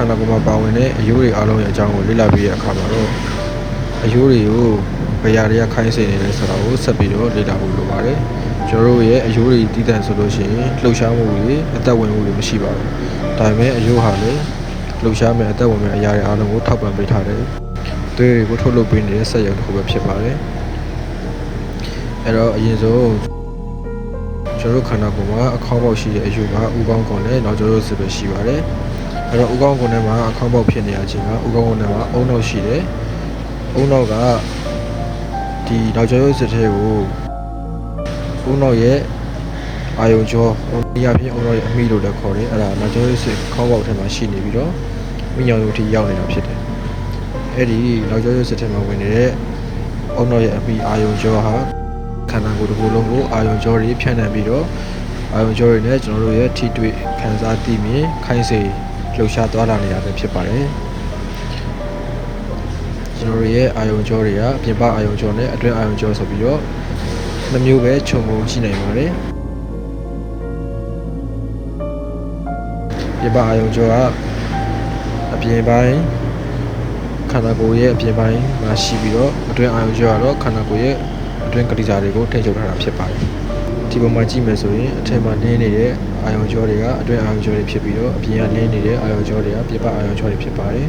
ခန္ဓာကိုယ်မှာပါဝင်တဲ့အယိုးတွေအားလုံးရဲ့အကြောင်းကိုလေ့လာပြီးတဲ့အခါမှာတော့အယိုးတွေကိုဘယ်ရာတွေကခိုင်းစေနေလဲဆိုတာကိုဆက်ပြီးတော့လေ့လာဖို့လိုပါတယ်ကျွန်တော်တို့ရဲ့အယိုးတွေတည်တံ့ဆိုလို့ရှိရင်လှုပ်ရှားမှုတွေအသက်ဝင်မှုတွေမရှိပါဘူးဒါပေမဲ့အယိုးဟာလည်းလှုပ်ရှားမဲ့အသက်ဝင်မဲ့အရာတွေအားလုံးကိုထောက်ပံ့ပေးထားတယ်သွေးတွေကိုထုတ်လုပ်ပေးနေတဲ့စက်ရုံတစ်ခုပဲဖြစ်ပါတယ်အဲ့တော့အရင်ဆုံးကျွန်တော်တို့ခန္ဓာကိုယ်မှာအခေါင်းပေါက်ရှိတဲ့အယိုးကဥကောင်းကွန်နဲ့နောက်ကျောရိုးစစ်ပဲရှိပါတယ် အဲ့တော့ဥကောင်းကွန်ထဲမှာအခေါင်းပေါက်ဖြစ်နေရခြင်းကဥကောင်းကွန်ထဲမှာအုံနောက်ရှိတယ်အုံနောက်ကဒီနောက်ကျောရိုးစစ်ထဲကိုအုံနောက်ရဲ့အာယုံကျော်ဒီအဖြစ်အုံနောက်ရဲ့အမိလို့လည်းခေါ်တယ်အဲ့ဒါနောက်ကျောရိုးစစ်ခေါင်းပေါက်ထဲမှာရှိနေပြီးတော့မိညာယုံထိရောက်နေတာဖြစ်တယ်အဲ့ဒီနောက်ကျောရိုးစစ်ထဲမှာဝင်နေတဲ့အုံနောက်ရဲ့အမိအာယုံကျော်ဟာခန္ဓာကိုယ်တစ်ခုလုံးကိုအာယုံကြောတွေဖြန့်နှံ့ပြီးတော့အာယုံကြောတွေနဲ့ကျွန်တော်တို့ရဲ့ထိတွေ့ခံစားသိမြင်ခိုင်းစေ လှုပ်ရှားသွားလာနေတာပဲဖြစ်ပါတယ်ကျွန်တော်တို့ရဲ့အာယုံကြောတွေကပြင်ပအာယုံကြောနဲ့အတွင်းအာယုံကြောဆိုပြီးတော့နှစ်မျိုးပဲခြုံငုံရှိနိုင်ပါတယ်ပြင်ပအာယုံကြောကအပြင်ပိုင်းခန္ဓာကိုယ်ရဲ့အပြင်ပိုင်းမှာရှိပြီးတော့အတွင်းအာယုံကြောကတော့ခန္ဓာကိုယ်ရဲ့အတွင်းကတိစာတွေကိုထိန်းချုပ်ထားတာဖြစ်ပါတယ် ဒီပုံမှာကြည့်မယ်ဆိုရင်အထက်မှာနင်းနေတဲ့အာယုံကြောတွေကအတွင်းအာယုံကြောတွေဖြစ်ပြီးတော့အပြင်ကနင်းနေတဲ့အာယုံကြောတွေကပြပအာယုံကြောတွေဖြစ်ပါတယ်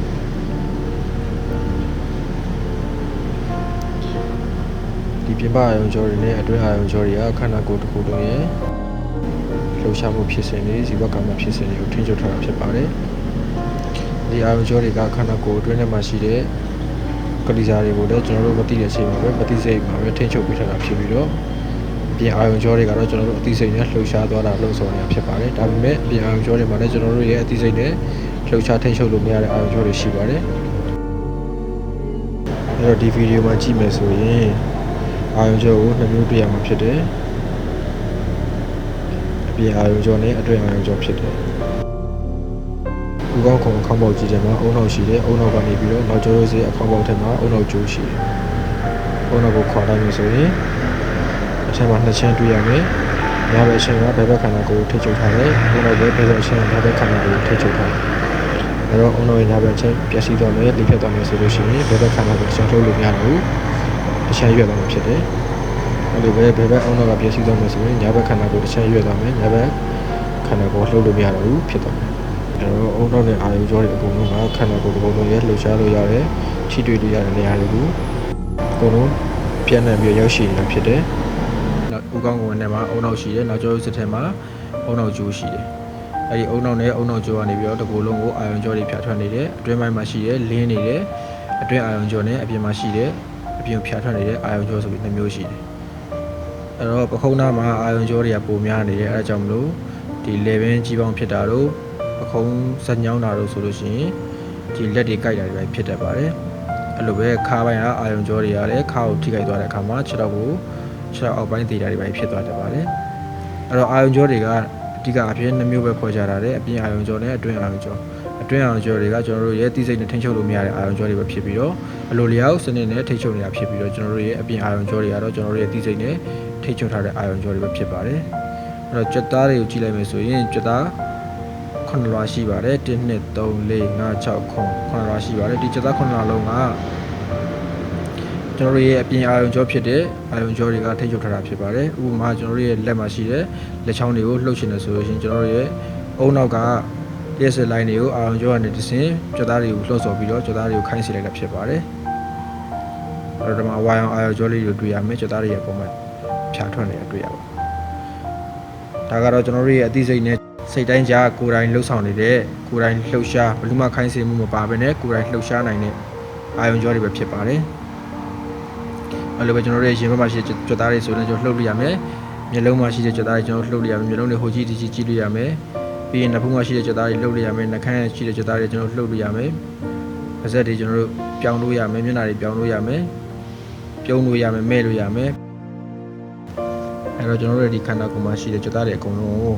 ဒီပြပအာယုံကြောတွေနဲ့အတွင်းအာယုံကြောတွေကခန္ဓာကိုယ်တစ်ခုလုံးရဲ့လှုပ်ရှားမှုဖြစ်စဉ်တွေဇီဝကမ္မဖြစ်စဉ်တွေကိုထိန်းချုပ်ထားတာဖြစ်ပါတယ်ဒီအာယုံကြောတွေကခန္ဓာကိုယ်အတွင်းထဲမှာရှိတဲ့ကလေးစားတွေကိုလည်းကျွန်တော်တို့မသိတဲ့အချိန်မှာပဲမသိစိတ်မှာပဲထိ ंछ ုပ်ပေးထားတာဖြစ်ပြီးတော့ ပြင်အာယုံကြောတွေကတော့ကျွန်တော်တို့အသိစိတ်နဲ့လှုပ်ရှားသွားတာလို့ဆိုနေတာဖြစ်ပါတယ်ဒါပေမဲ့ပြင်အာယုံကြောတွေမှာလည်းကျွန်တော်တို့ရဲ့အသိစိတ်နဲ့လှုပ်ရှားထိ ंछ ုပ်လို့မရတဲ့အာယုံကြောတွေရှိပါတယ်အဲ့တော့ဒီဗီဒီယိုမှာကြည့်မယ်ဆိုရင်အာယုံကြောကိုနှစ်မျိုးတွေ့ရမှာဖြစ်တယ်အပြင်အာယုံကြောနဲ့အတွင်းအာယုံကြောဖြစ်တယ်ဦးကောင်းခုံအခေါင်းပေါက်ကြီးထဲမှာအုံနောက်ရှိတယ်အုံနောက်ကနေပြီးတော့နောက်ကျောရိုးစေးအခေါင်းပေါက်ထဲမှာအုံနောက်ကျိုးရှိတယ်အုံနောက်ကိုခွာလိုက်လို့ဆိုရင်အ ထက်မှာနှစ်ချမ်းတွေ့ရမယ်ညဘက်အချိန်ကဘယ်ဘက်ခန္ဓာကိုယ်ကိုထိချုပ်ထားတယ်အုံနောက်ပဲဘယ်ဘက်အချိန်ကဘယ်ဘက်ခန္ဓာကိုယ်ကိုထိချုပ်ထားတယ်အဲတော့အုံနောက်ရဲ့ညဘက်အချိန်ပျက်စီးသွားမယ်လိဖြတ်သွားမယ်ဆိုလို့ရှိရင်ဘယ်ဘက်ခန္ဓာကိုယ်ဆက်ထုတ်လို့မရတော့ဘူးတစ်ချမ်းရွက်သွားမှာဖြစ်တယ်အဲလိုပဲဘယ်ဘက်အုံနောက်ကပျက်စီးသွားမယ်ဆိုရင်ညဘက်ခန္ဓာကိုယ်တစ်ချမ်းရွက်သွားမယ်ညဘက်ခန္ဓာကိုယ်လှုပ်လို့မရတော့ဘူးဖြစ်သွားမယ်အဲတော့အုံနောက်နဲ့အာယုကြောတွေအကုန်လုံးကခန္ဓာကိုယ်တစ်ခုလုံးရဲ့လှုပ်ရှားလို့ရတယ်ထိတွေ့လို့ရတဲ့နေရာတွေကိုအကုန်လုံးပြန့်နှံ့ပြီးရောက်ရှိနေတာဖြစ်တယ်။နော က်ဦးကောင်းကုန်ထဲမှာအုံနောက်ရှိတယ်နောက်ကျောစစ်ထဲမှာအုံနောက်ကျိုးရှိတယ်။အဲဒီအုံနောက်နဲ့အုံနောက်ကျိုးကနေပြီးတော့တစ်ခုလုံးကိုအာယုကြောတွေဖြတ်ထွက်နေတယ်အတွင်းပိုင်းမှာရှိတယ်လင်းနေတယ်အတွင်းအာယုကြောနဲ့အပြင်မှာရှိတယ်အပြင်ဖြတ်ထွက်နေတဲ့အာယုကြောဆိုပြီးနှစ်မျိုးရှိတယ်။အဲတော့ပခုံးသားမှာအာယုကြောတွေကပိုများနေတယ်အဲဒါကြောင့်မလို့ဒီလေဘင်းကြီးပေါင်းဖြစ်တာတို့အခုံးဇက်ညောင်းတာလို့ဆိုလို့ရှိရင်ဒီလက်တွေကြိုက်တာတွေပဲဖြစ်တတ်ပါတယ်အဲ့လိုပဲခါပိုင်းကအာယုံကြောတွေကလည်းခါကိုထိခိုက်သွားတဲ့အခါမှာခြေထောက်ကို ခြေထောက်အောက်ပိုင်းသေးတာတွေပဲဖြစ်သွားတတ်ပါတယ်အဲ့တော့အာယုံကြောတွေကအဓိကအဖြစ်နှမျိုးပဲဖွဲ့ကြတာတယ်အပြင်အာယုံကြောနဲ့အတွင်းအာယုံကြောအတွင်းအာယုံကြောတွေကကျွန်တော်တို့ရဲ့သိစိတ်နဲ့ထိန်းချုပ်လို့မရတဲ့အာယုံကြောတွေပဲဖြစ်ပြီးတော့အလိုလျောက်စနစ်နဲ့ထိန်းချုပ်နေတာဖြစ်ပြီးတော့ကျွန်တော်တို့ရဲ့အပြင်အာယုံကြောတွေကတော့ကျွန်တော်တို့ရဲ့သိစိတ်နဲ့ထိန်းချုပ်ထားတဲ့အာယုံကြောတွေပဲဖြစ်ပါတယ်အဲ့တော့ကြက်သားတွေကိုကြည့်လိုက်မယ်ဆိုရင်ကြက်သားခုနှစ်လွာရှိပါတယ်1 2 3 4 5 6 9ခုနှစ်လွာရှိပါတယ်ဒီချက်သားခုနှစ်လွာလုံးက ကျွန်တော်တို့ရဲ့အပြင်အာယုံကြောဖြစ်တဲ့အာယုံကြောတွေကထိတ်ချုပ်ထားတာဖြစ်ပါတယ်ဥပမာကျွန်တော်တို့ရဲ့လက်မှာရှိတဲ့လက်ချောင်းတွေကိုလှုပ်ရှင်နေဆိုလို့ရှိရင်ကျွန်တော်တို့ရဲ့အုံနောက်ကရက်စက်လိုင်းတွေကိုအာယုံကြောကနေတဆင်ချက်သားတွေကိုလှုပ်ဆော်ပြီးတော့ချက်သားတွေကိုခိုင်းစေလိုက်တာဖြစ်ပါတယ်အဲ့တော့ဒီမှာဝါယောင်အာယုံကြောလေးတွေတွေ့ရမယ်ချက်သားတွေရဲ့ပုံမှန်ဖြာထွက်နေတာတွေ့ရပါဒါကတော့ကျွန်တော်တို့ရဲ့အသိစိတ်နဲ့စိတ်တိုင်းကြားကိုယ်တိုင်လှုပ်ဆောင်နေတဲ့ကိုယ်တိုင်လှုပ်ရှားဘယ်သူမှခိုင်းစေမှုမပါဘဲနဲ့ကိုယ်တိုင်လှုပ်ရှားနိုင်တဲ့အာယုံကြောတွေပဲဖြစ်ပါတယ်။ အဲလိုပဲကျွန်တော်တို့ရဲ့ရင်ဘက်မှာရှိတဲ့ကြွသားတွေဆိုရင်ကျွန်တော်လှုပ်လို့ရမယ်။မျက်လုံးမှာရှိတဲ့ကြွသားတွေကျွန်တော်လှုပ်လို့ရမယ်။မျက်လုံးတွေဟိုကြည့်ဒီကြည့်ကြည့်လို့ရမယ်။ပြီးရင်နှာဖုံးမှာရှိတဲ့ကြွသားတွေလှုပ်လို့ရမယ်။နှာခမ်းမှာရှိတဲ့ကြွသားတွေကျွန်တော်လှုပ်လို့ရမယ်။ပါးစပ်တွေကျွန်တော်တို့ပြောင်းလို့ရမယ်။မျက်နှာတွေပြောင်းလို့ရမယ်။ပြုံးလို့ရမယ်။မဲ့လို့ရမယ်။အဲတော့ကျွန်တော်တို့ရဲ့ဒီခန္ဓာကိုယ်မှာရှိတဲ့ကြွသားတွေအကုန်လုံးကို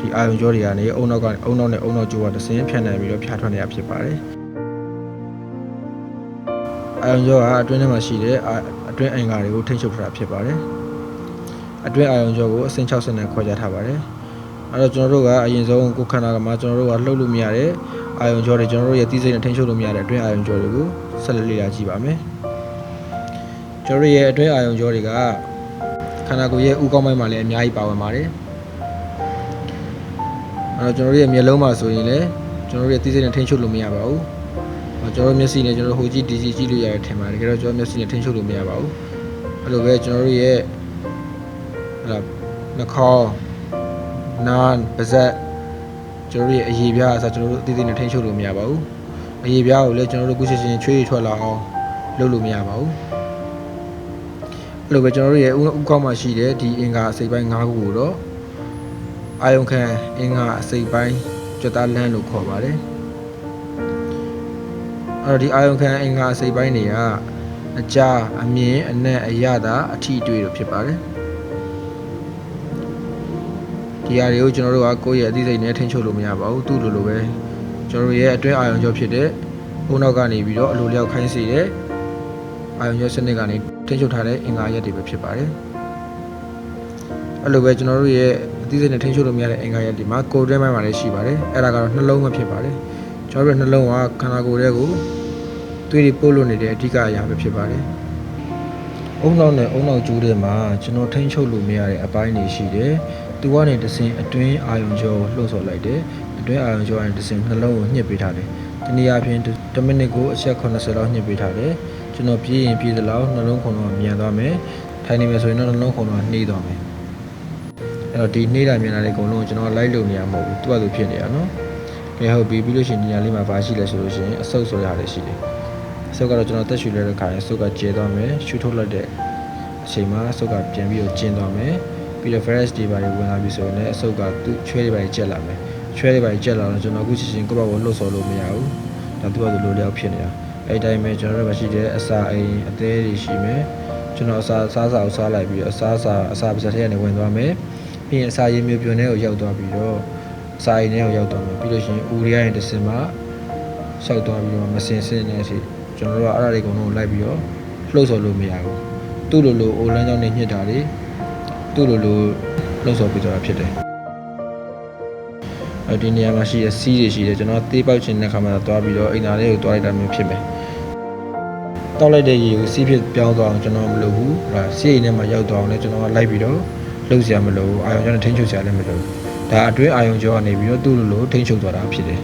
ဒီအာယုံကြောတွေကနေအုံနောက်ကနေအုံနောက်နဲ့အုံနောက်ကျိုးကတဆင်းဖြန့်နိုင်ပြီးတော့ဖြာထွက်နေတာဖြစ်ပါတယ်။ အာယုံကြောကအတွင်းထဲမှာရှိတဲ့အာအတွင်းအင်္ဂါတွေကိုထိန်းချုပ်ထားတာဖြစ်ပါတယ်။အတွင်းအာယုံကြောကိုအဆင့်60နဲ့ခွဲခြားထားပါတယ်။အဲတော့ကျွန်တော်တို့ကအရင်ဆုံးကိုယ်ခန္ဓာကမှာကျွန်တော်တို့ကလှုပ်လို့မရတဲ့အာယုံကြောတွေကျွန်တော်တို့ရဲ့သိစိတ်နဲ့ထိန်းချုပ်လို့မရတဲ့အတွင်းအာယုံကြောတွေကိုဆက်လက်လေ့လာကြည့်ပါမယ်ကျွန်တော်တို့ရဲ့အတွင်းအာယုံကြောတွေကခန္ဓာကိုယ်ရဲ့ဥကောင်းပိုင်းမှာလည်းအများကြီးပါဝင်ပါတယ်အဲ့တော့ကျွန်တော်တို့ရဲ့မျက်လုံးမှာဆိုရင်လည်းကျွန်တော်တို့ရဲ့သိစိတ်နဲ့ထိန်းချုပ်လို့မရပါဘူးဟော ကျွန်တော်တို့မျက်စိနဲ့ကျွန်တော်တို့ဟိုကြည့်ဒီကြည့်ကြည့်လို့ရတယ်ထင်ပါတယ်တကယ်တော့ကျွန်တော်မျက်စိနဲ့ထိန်းချုပ်လို့မရပါဘူးအဲ့လိုပဲကျွန်တော်တို့ရဲ့ဟလာနှာခေါင်းနားပါးစပ်ကျွန်တော်တို့ရဲ့အရေးပြားအစားကျွန်တော်တို့အသေးသေးနဲ့ထိန်းချုပ်လို့မရပါဘူးအရေးပြားကိုလည်းကျွန်တော်တို့ကုချစ်ချင်းချွေးထွက်လာအောင်လုပ်လို့မရပါဘူးအဲ့လိုပဲကျွန်တော်တို့ရဲ့ဥဥကောက်မှရှိတဲ့ဒီအင်္ဂါအစိပ်ပိုင်း၅ခုကိုတော့အာယုံခံအင်္ဂါအစိပ်ပိုင်းကြွတာလန်းလို့ခေါ်ပါတယ် အဲ့တော့ဒီအာယုံခံအင်္ဂါအစိပ်ပိုင်းတွေကအကြာအမြင်အနက်အရသာအထီအတွေ့တို့ဖြစ်ပါတယ်ဒီအရာတွေကိုကျွန်တော်တို့ကကိုယ့်ရဲ့အသိစိတ်နဲ့ထိန်းချုပ်လို့မရပါဘူးသူ့လိုလိုပဲကျွန်တော်တို့ရဲ့အတွင်းအာယုံကြောဖြစ်တဲ့ဘုံနောက်ကနေပြီးတော့အလိုလျောက်ခိုင်းစေတဲ့အာယုံကြောစနစ်ကနေထိန်းချုပ်ထားတဲ့အင်္ဂါရက်တွေပဲဖြစ်ပါတယ်အဲ့လိုပဲကျွန်တော်တို့ရဲ့အသိစိတ်နဲ့ထိန်းချုပ်လို့မရတဲ့အင်္ဂါရက်တွေမှာကိုယ်တွင်းပိုင်းမှာလည်းရှိပါတယ်အဲ့ဒါကတော့နှလုံးပဲဖြစ်ပါတယ် ကျွန်တော်တို့ရဲ့နှလုံးကခန္ဓာကိုယ်ရဲ့ကိုသွေးတွေပို့လို့နေတဲ့အဓိကအရာပဲဖြစ်ပါတယ်အုံနောက်နဲ့အုံနောက်ကျူးတွေမှာကျွန်တော်ထိန်းချုပ်လို့မရတဲ့အပိုင်းတွေရှိတယ်။သူကနေတစင်အတွင်းအာယုံကြောကိုလှုပ်ဆော်လိုက်တယ်။အတွင်းအာယုံကြောကနေတစင်နှလုံးကိုညှစ်ပေးထားတယ်။ဒီနေ့အပြင်10မိနစ်ကိုအချက်80လောက်ညှစ်ပေးထားတယ်။ကျွန်တော်ပြေးရင်ပြေးသလောက်နှလုံးခုန်တော့မြန်သွားမယ်။ထိုင်နေမယ်ဆိုရင်တော့နှလုံးခုန်တော့နှေးသွားမယ်။အဲ့တော့ဒီနှေးတာမြန်တာလေးအကုန်လုံးကိုကျွန်တော်လိုက်လို့နေရမှာမဟုတ်ဘူး။သူ့ဘာသူဖြစ်နေရနော်။ ကဲဟုတ်ပြီပြီးလို့ရှိရင်ဒီညလေးမှာဘာရှိလဲဆိုလို့ရှိရင်အဆုပ်ဆိုရတာရှိတယ်။ဆုပ်ကတော့ကျွန်တော်တက်ရှူလဲတဲ့ခါရင်ဆုပ်ကကျဲသွားမယ်ရှူထုတ်လိုက်တဲ့အချိန်မှာဆုပ်ကပြန်ပြီးတော့ကျင်းသွားမယ်ပြီးတော့ virus တွေပါဝင်လာပြီဆိုရင်လည်းအဆုပ်ကသူ့ချွဲတွေပါကျက်လာမယ်ချွဲတွေပါကျက်လာတော့ကျွန်တော်အခုချက်ချင်းကိုယ့်ဘက်ကိုလှုပ်ဆော်လို့မရဘူးဒါသူ့ဘက်လိုလိုလျောက်ဖြစ်နေတာအဲ့တိုင်းပဲကျွန်တော်တို့မရှိတဲ့အစာအိမ်အသေးတွေရှိမယ်ကျွန်တော်အစာစားစာကိုစားလိုက်ပြီးတော့အစာစာအစာပါစက်ထဲကနေဝင်သွားမယ်ပြီးရင်အစာရည်မျိုးပြွန်ထဲကိုရောက်သွားပြီးတော့အ စာအိမ်ထဲကိုရောက်သွားမယ်ပြီးလို့ရှိရင်ဦးရရင်တစ်စင်မှာရှောက်သွားပြီးတော့မစင်စင်နေစီကျွန်တော်တို့ကအဲ့ဒါတွေအကုန်လုံးလိုက်ပြီးတော့လှုပ်ဆော်လို့မရဘူးသူ့လိုလိုအိုလန်းကြောင်းနေညှစ်တာတွေသူ့လိုလိုလှုပ်ဆော်ပြီးတော့ဖြစ်တယ်အဲဒီနေရာမှာရှိတဲ့စီးတွေရှိတယ်ကျွန်တော်သေးပေါက်ချင်တဲ့ခါမှာသွားပြီးတော့အိမ်သားလေးကိုတွားလိုက်တာမျိုးဖြစ်မယ်တောက်လိုက်တဲ့ရေကိုစီးဖြစ်ပြောင်းသွားအောင်ကျွန်တော်မလုပ်ဘူးဟာစီးအိမ်ထဲမှာရောက်သွားအောင်လည်းကျွန်တော်ကလိုက်ပြီးတော့လှုပ်ရှားမလို့အာယုံကျောင်းနဲ့ထိန်းချုပ်ရှာလည်းမလို့ ဒါအတွင်းအာယုံကျောင်းကနေပြီးတော့သူ့လိုလိုထိန်းချုပ်သွားတာဖြစ်တယ်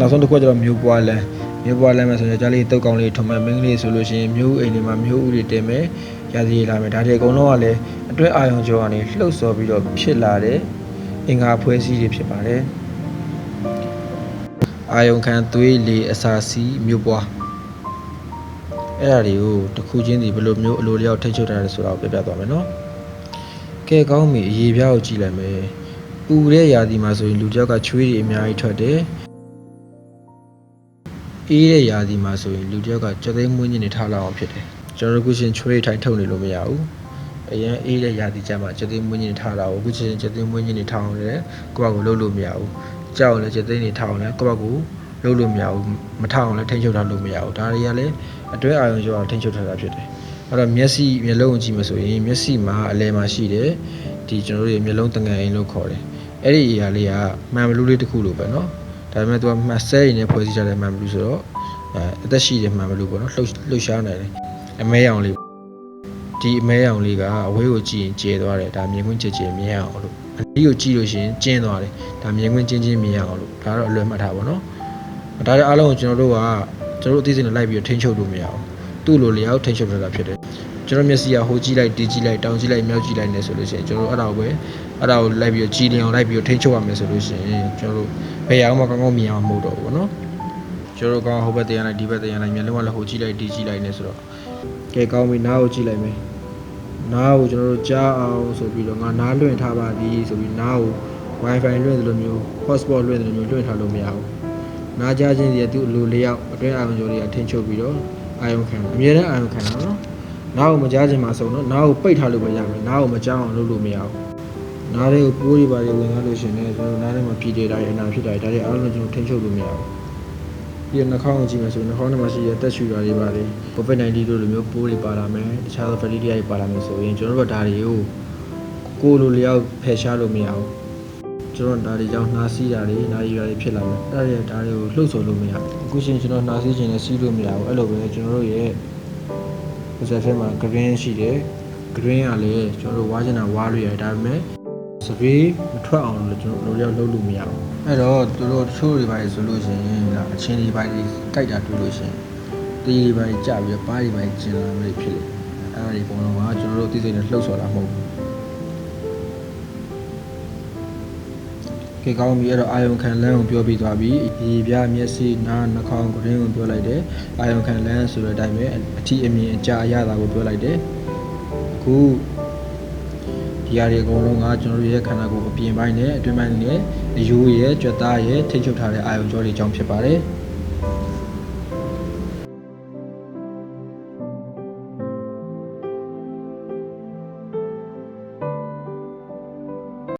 နောက်ဆုံးတစ်ခုကကျတော့မျိုးပွားလန်းမျိုးပွားလန်းမှာဆိုရင်ကြားလေးတုတ်ကောင်းလေးထုံမဲ့မင်းကလေးဆိုလို့ရှိရင်မျိုးအိမ်တွေမှာမျိုးဥတွေတင်မယ်ရာသီလာမယ်ဒါတွေအကုန်လုံးကလည်းအတွဲအာယုံကျော်ကနေလှုပ်ဆော်ပြီးတော့ဖြစ်လာတဲ့အင်္ဂါဖွဲစည်းတွေဖြစ်ပါတယ်အာယုံခံသွေးလေအစာစီးမျိုးပွားအဲ့ဒါတွေကိုတစ်ခုချင်းစီဘယ်လိုမျိုးအလိုလျောက်ထိတ်ချုပ်ထားတယ်ဆိုတာကိုပြပြသွားမယ်နော် ကဲကောင်းပြီအရေးပြားကိုကြည့်လိုက်မယ်ပူတဲ့ရာသီမှာဆိုရင်လူတစ်ယောက်ကချွေးတွေအများကြီးထွက်တယ်အေးတဲ့ရာသီမှာဆိုရင်လူတစ်ယောက်ကကြက်သိမ်းမွေးညင်းနေထားလောက်အောင်ဖြစ်တယ်ကျွန်တော်တို့ခုချင်းချွေးထိုင်ထုတ်နေလို့မရဘူးအရင်အေးတဲ့ရာသီကျမှကြက်သိမ်းမွေးညင်းနေထားတာကိုခုချင်းကြက်သိမ်းမွေးညင်းနေထားအောင်လည်းကိုယ့်ဘာကိုလှုပ်လို့မရဘူးကြောက်လည်းကြက်သိမ်းနေထားအောင်လည်းကိုယ့်ဘာကိုလှုပ်လို့မရဘူးမထားအောင်လည်းထိန်းချုပ်ထားလို့မရဘူးဒါတွေကလည်းအတွဲအာရုံကျော်ထိန်းချုပ်ထားတာဖြစ်တယ် အဲ့တော့မျက်စိမျက်လုံးကိုကြည့်မှဆိုရင်မျက်စိမှာအလဲမှာရှိတယ်ဒီကျွန်တော်တို့ရဲ့မျက်လုံးတငယ်အိမ်လို့ခေါ်တယ်အဲ့ဒီအရာလေးကမှန်ဘလူးလေးတစ်ခုလိုပဲเนาะဒါပေမဲ့သူကမှတ်ဆဲရင်နဲ့ဖွဲ့စည်းထားတဲ့မှန်ဘလူးဆိုတော့ အဲအသက်ရှိတယ်မှန်မလို့ပေါ့နော်လှုပ်လှုပ်ရှားနေတယ်အမဲရောင်လေးဒီအမဲရောင်လေးကအဝေးကိုကြည့်ရင်ကျဲသွားတယ်ဒါမြင်ကွင်းကျဲကျဲမြင်ရအောင်လို့အနီးကိုကြည့်လို့ရှိရင်ကျင်းသွားတယ်ဒါမြင်ကွင်းကျင်းချင်းမြင်ရအောင်လို့ဒါတော့အလွယ်မှတ်ထားပါတော့ဒါတွေအားလုံးကိုကျွန်တော်တို့ကကျွန်တော်တို့အသိစိတ်နဲ့လိုက်ပြီးတော့ထိန်းချုပ်လို့မရအောင်သူ့လိုလျောက်ထိန်းချုပ်ထားတာဖြစ်တယ် ကျွန်တော်မျက်စိကဟိုကြည့်လိုက်ဒီကြည့်လိုက်တောင်ကြည့်လိုက်မြောက်ကြည့်လိုက်နေဆိုလို့ရှိရင်ကျွန်တော်တို့အဲ့ဒါကိုပဲအဲ့ဒါကိုလိုက်ပြီးတော့ကြည်လင်အောင်လိုက်ပြီးတော့ထိန်းချုပ်ရမယ်ဆိုလို့ရှိရင်ကျွန်တော်တို့ဘယ်ရအောင်မှကောင်းကောင်းမြင်အောင်မဟုတ်တော့ဘူးပေါ့နော်ကျွန်တော်ကောင်ဟိုဘက်တရားလိုက်ဒီဘက်တရားလိုက်မျက်လုံးကလည်းဟိုကြည့်လိုက်ဒီကြည့်လိုက်နေဆိုတော့ကဲကောင်းပြီနားကိုကြည့်လိုက်မယ်နားကိုကျွန်တော်တို့ကြားအောင်ဆိုပြီးတော့ငါနားလွှင့်ထားပါသည်ဆိုပြီးနားကို wifi လွှင့်တယ်လို့မျိုး hotspot လွှင့်တယ်လို့မျိုးလွှင့်ထားလို့မရဘူးနားကြားခြင်းစီကသူ့လူလျောက်အတွင်းအာရုံကြောတွေကထင်ချုပ်ပြီးတော့အာရုံခံတယ်အမြဲတမ်းအာရုံခံတာနော် နားကိုမကြားခြင်းမှာဆုံးတော့နားကိုပိတ်ထားလို့ပဲရမယ်နားကိုမကြားအောင်လုပ်လို့မရဘူးနားလေးကိုပိုးတွေပါတွေဝင်သွားလို့ရှိရင်လည်းကျွန်တော်နားထဲမှာပြည်နေတာရအနာဖြစ်တာတွေဒါတွေအားလုံးကျွန်တော်ထင်ချုပ်လို့မရဘူးပြီးတော့နှာခေါင်းကိုကြည့်မယ်ဆိုရင်နှာခေါင်းထဲမှာရှိတဲ့တက်ရှူတာတွေပါတယ် COVID-19 တို့လိုမျိုးပိုးတွေပါလာမယ်တခြားသော bacteria တွေပါလာမယ်ဆိုရင်ကျွန်တော်တို့ကဒါတွေကိုကိုယ်လိုလျောက်ဖယ်ရှားလို့မရဘူးကျကျွန်တော်ဒါတွေကြောင့်နှာစီးတာတွေနာရီရာတွေဖြစ်လာမယ်အဲ့ဒါတွေဒါတွေကိုလှုပ်ဆော်လို့မရဘူးအခုရှင်ကျွန်တော်နှာစီးခြင်းနဲ့စီးလို့မရဘူးအဲ့လိုပဲကျွန်တော်တို့ရဲ့ reserve ထဲမှာ green ရှိတယ် green ကလည်းကျွန်တော်တို့ဝါချင်တာဝါလို့ရတယ်ဒါပေမဲ့စပေးမထွက်အောင်လို့ကျွန်တော်တို့ရောက်လုပ်လို့မရဘူးအဲ့တော့သူတို့တချို့တွေပါဆိုလို့ရှိရင်ဒါအချင်းတွေပါတွေကြိုက်တာတွေ့လို့ရှိရင်တီးတွေပါကြပြီးတော့ပါးတွေပါကျင်လာလို့ဖြစ်တယ်အဲ့ဒါတွေပုံတော့ကကျွန်တော်တို့သိစိတ်နဲ့လှုပ်ဆော်တာမဟုတ်ဘူး ကဲကောင်းပြီအဲ့တော့အာယုံခံလမ်းကိုပြောပြီးသွားပြီရေပြားမျက်စိနားနှာခေါင်း green ကိုပြောလိုက်တယ်အာယုံခံလမ်းဆိုတဲ့အတိုင်းပဲအထီးအမြင်အကြာအရသာကိုပြောလိုက်တယ်အခုဒီအရာတွေအကုန်လုံးကကျွန်တော်တို့ရဲ့ခန္ဓာကိုယ်အပြင်ပိုင်းနဲ့အတွင်းပိုင်းနဲ့အယိုးရဲ့ကြွက်သားရဲ့ထိတ်ချုပ်ထားတဲ့အာယုံကြောတွေအကြောင်းဖြစ်ပါတယ်